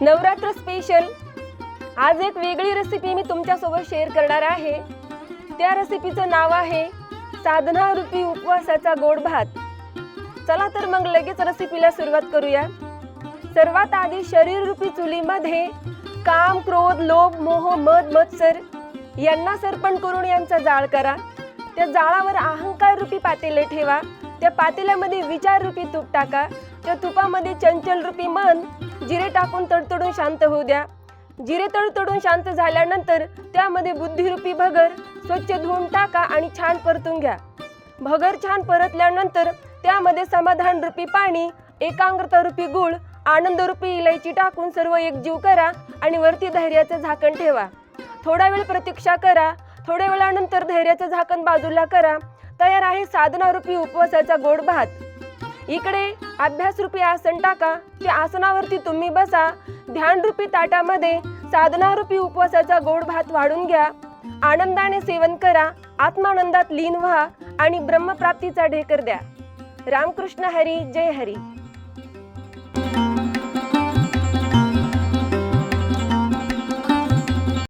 Navratra special आज एक वेगळी रेसिपी मी तुमच्यासोबत शेअर करणार आहे. त्या रेसिपीचं नाव आहे साधना रूपी उपवासाचा गोड भात. चला तर मग लगेच रेसिपीला सुरुवात करूया. सर्वात आधी शरीर रूपी चुलीमध्ये काम क्रोध लोभ मोह मद मत्सर यांना सरपण करून यांचा जाळ करा. त्या जाळावर अहंकार रूपी पातेले ठेवा. त्या पातेल्यामध्ये विचार रूपी तूप टाका. त्या तुपामध्ये चंचल रूपी मन जिरे टाकून तडतडून शांत होऊ द्या. जिरे तडतडून शांत झाल्यानंतर त्यामध्ये बुद्धिरूपी भगर स्वच्छ धुवून टाका आणि छान परतून घ्या. भगर छान परतल्यानंतर त्यामध्ये समाधान रूपी पाणी एकाग्रता रूपी गुळ आनंद रूपी इलायची टाकून सर्व एकजीव करा आणि वरती धैर्याचं झाकण ठेवा. थोडा वेळ प्रतीक्षा करा. थोड्या वेळानंतर धैर्याचं झाकण बाजूला करा. तयार आहे साधनारूपी उपवासाचा गोड भात. इकडे अभ्यासरूपी आसन टाका त्या आसनावरती तुम्ही बसा. ध्यानरूपी ताटामध्ये साधनारूपी उपवासाचा गोड भात वाढून घ्या. आनंदाने सेवन करा आत्मानंदात लीन व्हा आणि ब्रह्मप्राप्तीचा ढेकर द्या. रामकृष्ण हरी जय हरी.